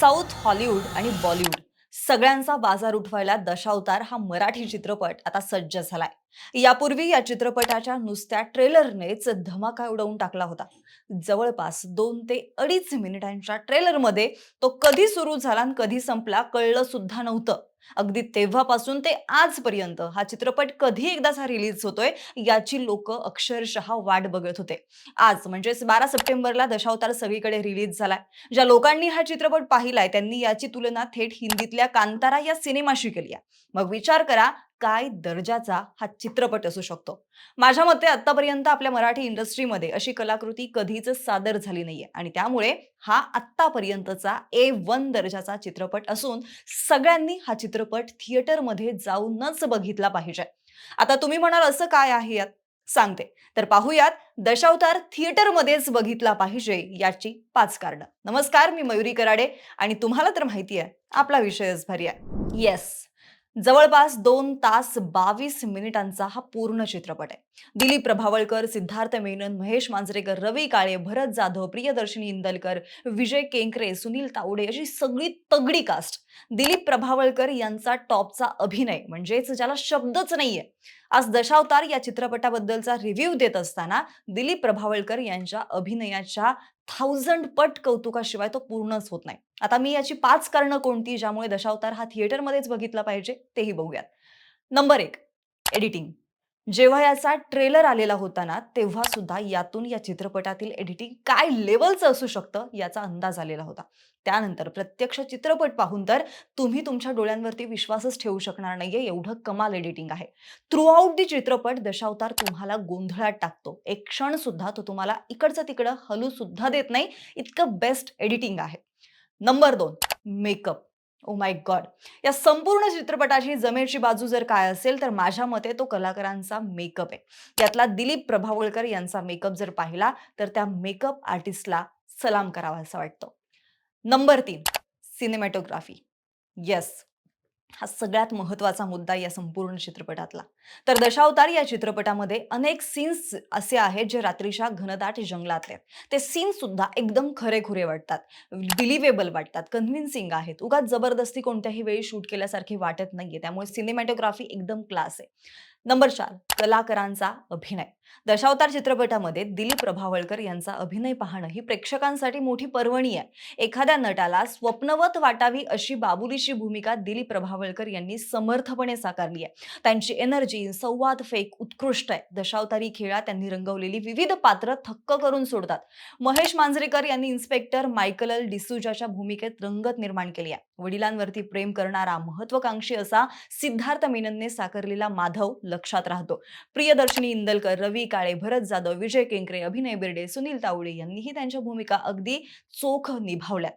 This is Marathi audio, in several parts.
साऊथ हॉलिवूड आणि बॉलिवूड सगळ्यांचा बाजार उठवायला दशावतार हा मराठी चित्रपट आता सज्ज झालाय. यापूर्वी या चित्रपटाच्या नुसत्या ट्रेलरनेच धमाका उडवून टाकला होता. जवळपास दोन ते अडीच मिनिटांच्या ट्रेलरमध्ये तो कधी सुरू झाला आणि कधी संपला कळलं सुद्धा नव्हतं. अगदी तेव्हापासून ते आजपर्यंत हा चित्रपट कधी एकदाचा रिलीज होतोय याची लोक अक्षरशः वाट बघत होते. आज म्हणजेच बारा सप्टेंबरला दशावतार सगळीकडे रिलीज झालाय. ज्या लोकांनी हा चित्रपट पाहिलाय त्यांनी याची तुलना थेट हिंदीतल्या कांतारा या सिनेमाशी केली आहे. मग विचार करा काय दर्जाचा हा चित्रपट असू शकतो. माझ्या मते आतापर्यंत आपल्या मराठी इंडस्ट्रीमध्ये अशी कलाकृती कधीच सादर झाली नाहीये. आणि त्यामुळे हा आत्तापर्यंतचा ए वन दर्जाचा चित्रपट असून सगळ्यांनी हा चित्रपट थिएटरमध्ये जाऊनच बघितला पाहिजे. आता तुम्ही म्हणाल असं काय आहे यात? सांगते. तर पाहूयात दशावतार थिएटरमध्येच बघितला पाहिजे याची पाच कारणं. नमस्कार मी मयुरी कराडे आणि तुम्हाला तर माहिती आहे आपला विषयच भारी आहे. येस जवळपास दोन तास बावीस मिनिटांचा हा पूर्ण चित्रपट आहे. दिलीप प्रभावळकर सिद्धार्थ मेनन महेश मांजरेकर रवी काळे भरत जाधव प्रियदर्शनी इंदलकर विजय केंकरे सुनील तावडे अशी सगळी तगडी कास्ट दिलीप प्रभावळकर यांचा टॉपचा अभिनय म्हणजेच ज्याला शब्दच नाहीये. आज दशावतार या चित्रपटाबद्दलचा रिव्ह्यू देत असताना दिलीप प्रभावळकर यांच्या अभिनयाच्या थाउजंड पट कौतुकाशिवाय तो पूर्णच होत नाही. आता मी याची पाच कारणं कोणती ज्यामुळे दशावतार हा थिएटरमध्येच बघितला पाहिजे तेही बघूयात. नंबर एक एडिटिंग जेव्हा याचा ट्रेलर आलेला होता ना तेव्हा सुद्धा यातून या चित्रपटातील एडिटिंग काय लेवलचं असू शकतं याचा अंदाज आलेला होता. त्यानंतर प्रत्यक्ष चित्रपट पाहून तर तुम्ही तुमच्या डोळ्यांवरती विश्वासच ठेवू शकणार नाहीये एवढं कमाल एडिटिंग आहे. थ्रूआउट दी चित्रपट दशावतार तुम्हाला गोंधळात टाकतो. एक क्षण सुद्धा तो तुम्हाला इकडचं तिकडं हलू सुद्धा देत नाही इतकं बेस्ट एडिटिंग आहे. नंबर दोन मेकअप. ओ माय गॉड या संपूर्ण चित्रपटाची जमेची बाजू जर काय असेल तर माझ्या मते तो कलाकारांचा मेकअप आहे. त्यातला दिलीप प्रभावळकर यांचा मेकअप जर पाहिला तर त्या मेकअप आर्टिस्टला सलाम करावा असं वाटतं. नंबर तीन सिनेमॅटोग्राफी येस हा सगळ्यात महत्त्वाचा मुद्दा या संपूर्ण चित्रपटातला. तर दशावतार या चित्रपटामध्ये अनेक सीन्स असे आहेत जे रात्रीच्या घनदाट जंगलातले आहेत. ते सीन्स सुद्धा एकदम खरेखुरे वाटतात. बिलिव्हेबल वाटतात. कन्व्हिन्सिंग आहेत. उगाच जबरदस्ती कोणत्याही वेळी शूट केल्यासारखे वाटत नाहीये. त्यामुळे सिनेमॅटोग्राफी एकदम क्लास आहे. नंबर चार कलाकारांचा अभिनय. दशावतार चित्रपटामध्ये दिलीप प्रभावळकर यांचा अभिनय पाहणं ही प्रेक्षकांसाठी मोठी पर्वणी आहे. एखाद्या नटाला स्वप्नवत वाटावी अशी बाबुलीची भूमिका दिलीप प्रभावळकर यांनी समर्थपणे साकारली आहे. त्यांची एनर्जी संवाद फेक उत्कृष्ट आहे. दशावतारी खेळात त्यांनी रंगवलेली विविध पात्र थक्क करून सोडतात. महेश मांजरेकर यांनी इन्स्पेक्टर मायकल डिसुजाच्या डिसूजाच्या भूमिकेत रंगत निर्माण केली आहे. वडिलांवरती प्रेम करणारा महत्वाकांक्षी असा सिद्धार्थ मेननने साकारलेला माधव लक्षात राहतो. प्रियदर्शनी इंदलकर रवी काळे भरत जाधव विजय केंकरे अभिनय बिर्डे सुनील तावडे यांनीही त्यांच्या भूमिका अगदी चोख निभावल्यात.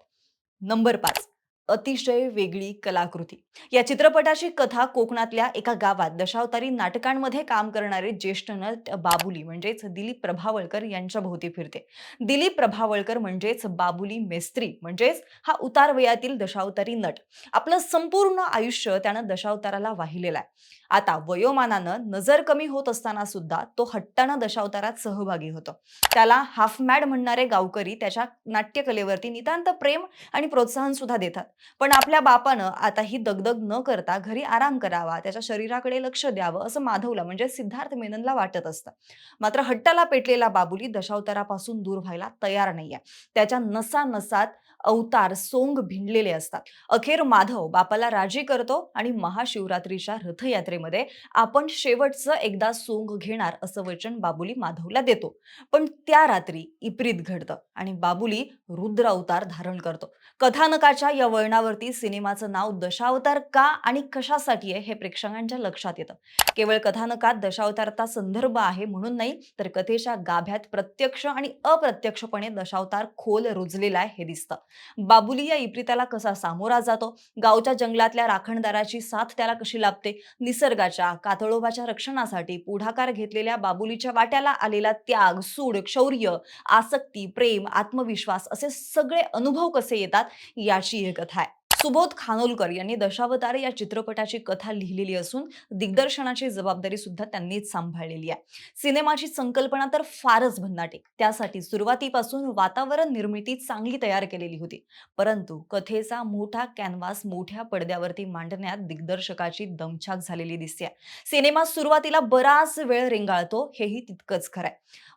नंबर पाच. अतिशय वेगळी कलाकृती. या चित्रपटाची कथा कोकणातल्या एका गावात दशावतारी नाटकांमध्ये काम करणारे ज्येष्ठ नट बाबुली म्हणजेच दिलीप प्रभावळकर यांच्या भोवती फिरते. दिलीप प्रभावळकर म्हणजेच बाबुली मेस्त्री म्हणजेच हा उतार वयातील दशावतारी नट. आपलं संपूर्ण आयुष्य त्यानं दशावताराला वाहिलेलं आहे. आता वयोमानानं नजर कमी होत असताना सुद्धा तो हट्टानं दशावतारात सहभागी होतो. त्याला हाफ मॅड म्हणणारे गावकरी त्याच्या नाट्यकलेवरती नितांत प्रेम आणि प्रोत्साहन सुद्धा देतात. पण आपल्या बापानं आता ही दगदग न करता घरी आराम करावा त्याच्या शरीराकडे लक्ष द्यावं असं माधवला म्हणजे सिद्धार्थ मेननला वाटत असतं. मात्र हट्टाला पेटलेला बाबुली दशावतारापासून दूर व्हायला तयार नाहीये. त्याच्या नसा नसात अवतार सोंग भिनलेले असतात. अखेर माधव बापाला राजी करतो आणि महाशिवरात्रीच्या रथयात्रेमध्ये आपण शेवटचं एकदा सोंग घेणार असं वचन बाबुली माधवला देतो. पण त्या रात्री इप्रीत घडतं आणि बाबुली रुद्र अवतार धारण करतो. कथानकाच्या या वळणावरती सिनेमाचं नाव दशावतार का आणि कशासाठी आहे हे प्रेक्षकांच्या लक्षात येतं. केवळ कथानकात दशावतारचा संदर्भ आहे म्हणून नाही तर कथेच्या गाभ्यात प्रत्यक्ष आणि अप्रत्यक्षपणे दशावतार खोल रुजलेला आहे हे दिसतं. बाबुली या इप्रिताला कसा सामोरा जातो? गावच्या जंगलातल्या राखणदाराची साथ त्याला कशी लाभते? निसर्गाच्या कातळोबाच्या रक्षणासाठी पुढाकार घेतलेल्या बाबुलीच्या वाट्याला आलेला त्याग सूड शौर्य आसक्ती प्रेम आत्मविश्वास असे सगळे अनुभव कसे येतात याची ही कथा आहे. सुबोध खानोलकर यांनी दशावतार या चित्रपटाची कथा लिहिलेली असून दिग्दर्शनाची जबाबदारी सुद्धा त्यांनीच सांभाळलेली आहे. सिनेमाची संकल्पना तर फारच भन्नाटी त्यासाठी सुरुवातीपासून वातावरण निर्मिती चांगली तयार केलेली होती. परंतु कथेचा मोठा कॅनव्हास मोठ्या पडद्यावरती मांडण्यात दिग्दर्शकाची दमछाक झालेली दिसते. सिनेमा सुरुवातीला बराच वेळ रेंगाळतो हेही तितकंच खरंय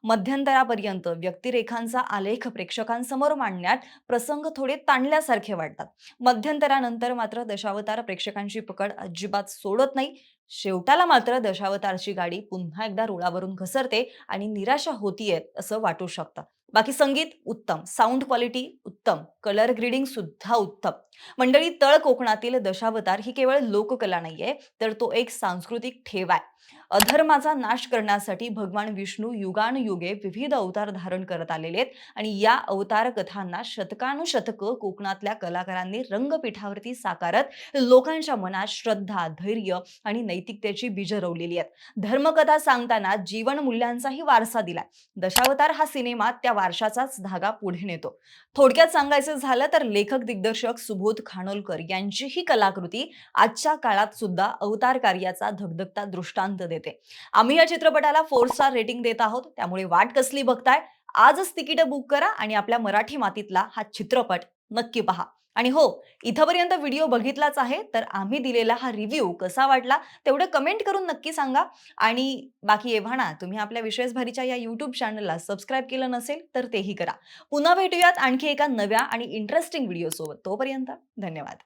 मध्यंतरापर्यंत व्यक्तिरेखांचा आलेख प्रेक्षकांसमोर मांडण्यात प्रसंग थोडे ताणल्यासारखे वाटतात. मध्यंतरानंतर मात्र दशावतार प्रेक्षकांची पकड अजिबात सोडत नाही. शेवटाला मात्र दशावतारची गाडी पुन्हा एकदा रुळावरून घसरते आणि निराशा होतीये असं वाटू शकतं. बाकी संगीत उत्तम साऊंड क्वालिटी उत्तम कलर ग्रेडिंग सुद्धा उत्तम. मंडळी तळ कोकणातील दशावतार ही केवळ लोककला नाहीये तर तो एक सांस्कृतिक ठेवा आहे. अधर्माचा नाश करण्यासाठी भगवान विष्णू युगानुयुगे विविध अवतार धारण करत आलेले आहेत आणि या अवतार कथांना शतकानुशतकं कोकणातल्या कलाकारांनी रंगपीठावरती साकारत लोकांच्या मनात श्रद्धा धैर्य आणि नैतिकतेची बीज रवलेली आहेत. धर्मकथा सांगताना जीवन मूल्यांचाही वारसा दिलाय. दशावतार हा सिनेमा त्या वारशाचाच धागा पुढे नेतो. थोडक्यात सांगायचं झालं तर लेखक दिग्दर्शक सुबोध खानोलकर यांची ही कलाकृती आजच्या काळात सुद्धा अवतार कार्याचा धगधगता दृष्टांत देते. आम्ही या चित्रपटाला फोर स्टार रेटिंग देत आहोत. त्यामुळे वाट कसली बघताय? आजच तिकीट बुक करा आणि आपल्या मराठी मातीतला हा चित्रपट नक्की पहा. आणि हो इथंपर्यंत व्हिडिओ बघितलाच आहे तर आम्ही दिलेला हा रिव्ह्यू कसा वाटला तेवढं कमेंट करून नक्की सांगा. आणि बाकी एव्हाना तुम्ही आपल्या विशेष भरीच्या या यूट्यूब चॅनलला सबस्क्राईब केलं नसेल तर तेही करा. पुन्हा भेटूयात आणखी एका नव्या आणि इंटरेस्टिंग व्हिडिओसोबत तोपर्यंत धन्यवाद.